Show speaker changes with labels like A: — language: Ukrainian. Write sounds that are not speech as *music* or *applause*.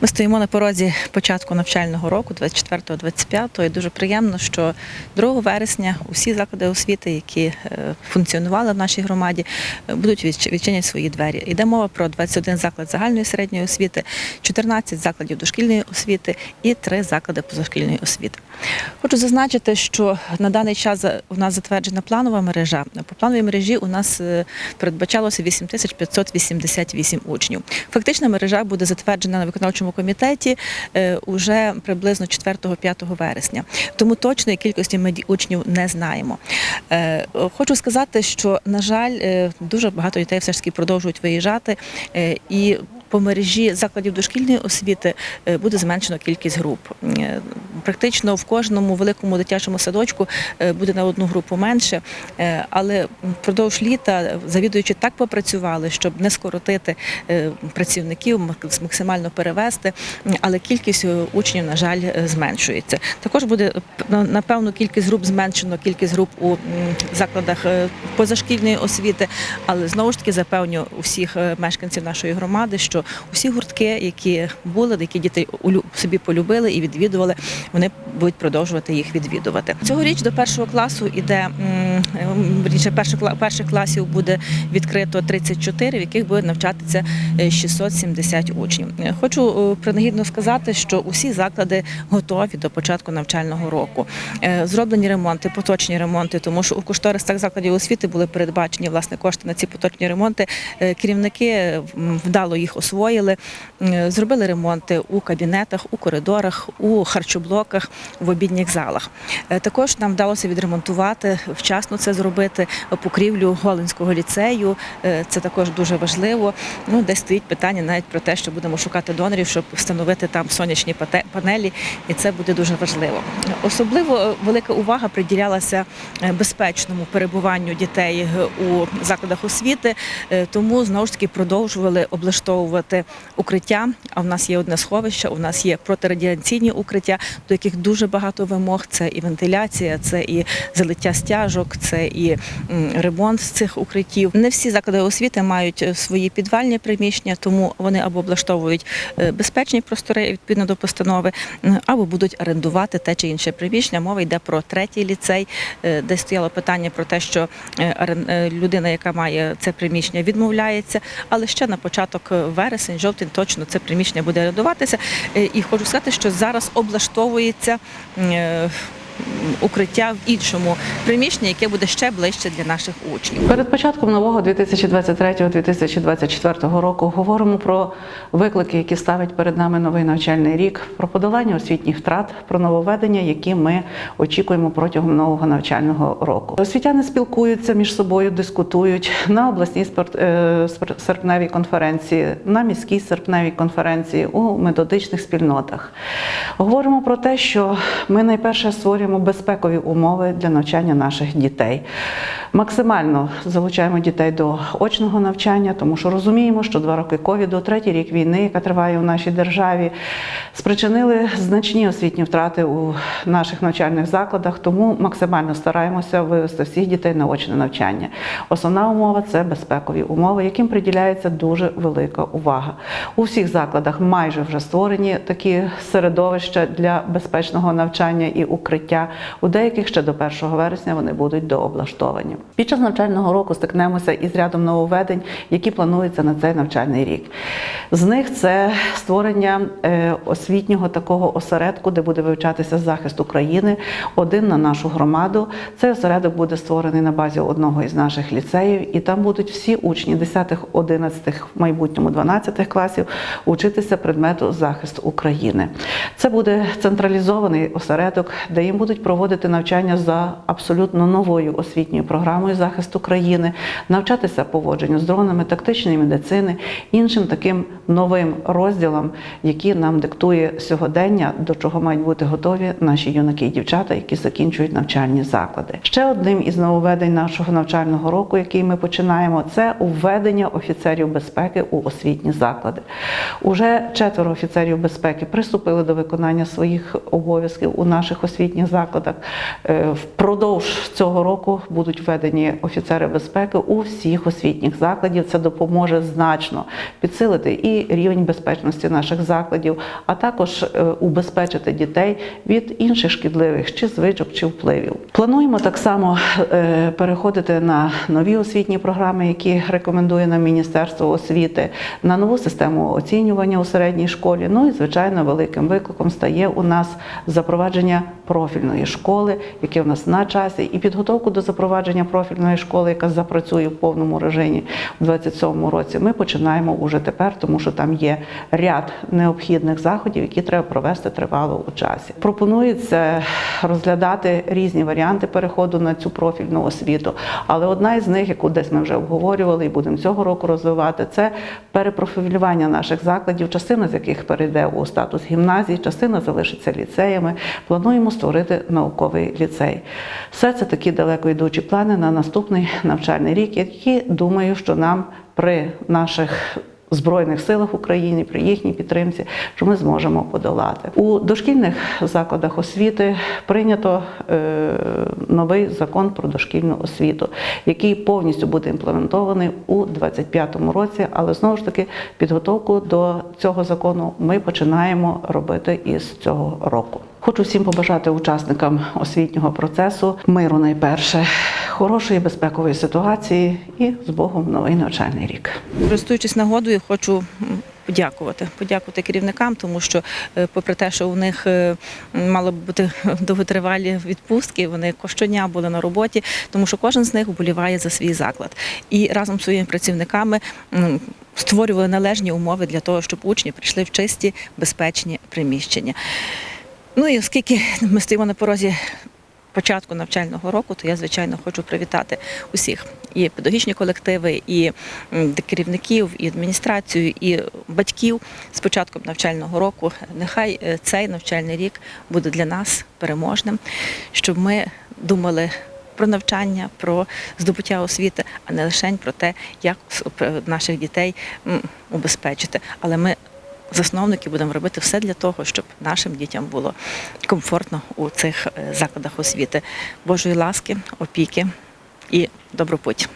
A: Ми стоїмо на порозі початку навчального року, 24-25, і дуже приємно, що 2 вересня усі заклади освіти, які е, функціонували в нашій громаді, е, будуть відч- відчинять свої двері. Йде мова про 21 заклад загальної середньої освіти, 14 закладів дошкільної освіти і 3 заклади позашкільної освіти. Хочу зазначити, що на даний час у нас затверджена планова мережа. По плановій мережі у нас е, передбачалося 8588 учнів. Фактична мережа буде затверджена на виконавчому комітеті е, уже приблизно 4-5 вересня. Тому точної кількості ми учнів не знаємо. Е, Хочу сказати, що на жаль, е, дуже багато дітей все ж таки продовжують виїжджати і. По мережі закладів дошкільної освіти е, буде зменшено кількість груп. Е, Практично в кожному великому дитячому садочку е, буде на одну групу менше, але впродовж літа завідуючи так попрацювали, щоб не скоротити працівників, мак- максимально перевести, але кількість учнів, на жаль, зменшується. Також буде на- напевно кількість груп зменшено, кількість груп у закладах позашкільної освіти, але знову ж таки запевню усіх мешканців нашої громади, що усі гуртки, які були, які діти собі полюбили і відвідували, вони будуть продовжувати їх відвідувати. Цьогоріч до першого класу іде ем, перших перших класів буде відкрито 34, в яких буде навчатися е, 670 учнів. Е, Хочу е, принагідно сказати, що усі заклади готові до початку навчального року. Е, Зроблені ремонти, поточні ремонти, тому що у кошторисах закладів освіти були передбачені власне кошти на ці поточні ремонти. Е, Керівники вдало їх освоїли, Е, зробили ремонти у кабінетах, у коридорах, у харчоблоках, в обідніх залах. Е, Також нам вдалося відремонтувати вчасно це зробити покрівлю Голинського ліцею. Е, Це також дуже важливо. Ну, десь стоїть питання навіть про те, що будемо шукати донорів, щоб встановити там сонячні панелі, і це буде дуже важливо. Особливо е, велика увага приділялася е, безпечному перебуванню дітей у закладах освіти, тому знову ж таки продовжували облаштовувати укриття. А в нас є одне сховище, у нас є протирадіаційні укриття, до яких дуже багато вимог. Це і вентиляція, це і залиття стяжок, це і ремонт цих укриттів. Не всі заклади освіти мають е, свої підвальні приміщення, тому вони або облаштовують е, безпечні простори відповідно до постанови, або будуть орендувати те чи інше приміщення. Мова йде про третій ліцей, е, де стояло питання про те, що людина, яка має це приміщення, відмовляється. Але ще на початок вересень, жовтень точно це приміщення буде орендуватися. І хочу сказати, що зараз облаштовується. Укриття в іншому приміщенні, яке буде ще ближче для наших учнів.
B: Перед початком нового 2023-2024 року говоримо про виклики, які ставить перед нами новий навчальний рік, про подолання освітніх втрат, про нововведення, які ми очікуємо протягом нового навчального року. Освітяни спілкуються між собою, дискутують на обласній е, серпневій конференції, на міській серпневій конференції, у методичних спільнотах. Говоримо про те, що ми найперше створюємо безпекові умови для навчання наших дітей. Максимально залучаємо дітей до очного навчання, тому що розуміємо, що два роки ковіду, третій рік війни, яка триває у нашій державі, спричинили значні освітні втрати у наших навчальних закладах. Тому максимально стараємося вивести всіх дітей на очне навчання. Основна умова це безпекові умови, яким приділяється дуже велика увага. У всіх закладах майже вже створені такі середовища для безпечного навчання і укриття. У деяких ще до 1 вересня вони будуть дооблаштовані. Під час навчального року стикнемося із рядом нововведень, які плануються на цей навчальний рік. З них це створення е, освітнього такого осередку, де буде вивчатися захист України, один на нашу громаду. Цей осередок буде створений на базі одного із наших ліцеїв, і там будуть всі учні 10, 11, в майбутньому 12 класів учитися предмету захист України. Це буде централізований осередок, де їм будуть проводити навчання за абсолютно новою освітньою програмою захист України, навчатися поводженню з дронами, тактичної медицини, іншим таким новим розділам, які нам диктує сьогодення, до чого мають бути готові наші юнаки і дівчата, які закінчують навчальні заклади. Ще одним із нововведень нашого навчального року, який ми починаємо, це введення офіцерів безпеки у освітні заклади. Уже четверо офіцерів безпеки приступили до виконання своїх обов'язків у наших освітніх закладах. Е, Впродовж цього року будуть введені офіцери безпеки у всіх освітніх закладів. Це допоможе значно підсилити і рівень безпечності наших закладів, а також е, убезпечити дітей від інших шкідливих чи звичок, чи впливів. Плануємо так само е, переходити на нові освітні програми, які рекомендує нам Міністерство освіти, на нову систему оцінювання у середній школі. Ну і звичайно, великим викликом стає у нас запровадження профільної школи, яке в нас на часі, і підготовку до запровадження профільної школи, яка запрацює в повному режимі у 27 році. Ми починаємо уже тепер, тому що там є ряд необхідних заходів, які треба провести тривало у часі. Пропонується розглядати різні варіанти переходу на цю профільну освіту, але одна із них, яку десь ми вже обговорювали і будемо цього року розвивати, це перепрофілювання наших закладів, частина з яких перейде у статус гімназії, частина залишиться ліцеями. Плануємо створити науковий ліцей. Все це такі далеко йдучі плани на наступний навчальний рік, які думаю, що нам при наших Збройних силах України при їхній підтримці, що ми зможемо подолати у дошкільних закладах освіти. Прийнято е, новий закон про дошкільну освіту, який повністю буде імплементований у 2025 році. Але знову ж таки підготовку до цього закону ми починаємо робити із цього року. Хочу всім побажати учасникам освітнього процесу миру найперше, хорошої безпекової ситуації і з Богом новий навчальний рік.
A: Користуючись нагодою, хочу подякувати. Подякувати керівникам, тому що, е, попри те, що у них е, мало бути *laughs* довготривалі відпустки, вони щодня були на роботі, тому що кожен з них вболіває за свій заклад. І разом з своїми працівниками створювали належні умови для того, щоб учні прийшли в чисті, безпечні приміщення. Ну і оскільки ми стоїмо на порозі початку навчального року, то я звичайно хочу привітати усіх і педагогічні колективи, і керівників, і адміністрацію, і батьків з початком навчального року. Нехай е, цей навчальний рік буде для нас переможним, щоб ми думали. Про навчання, про здобуття освіти, а не лише про те, як наших дітей убезпечити. Але ми, засновники, будемо робити все для того, щоб нашим дітям було комфортно у цих е, закладах освіти. Божої ласки, опіки і добропуть.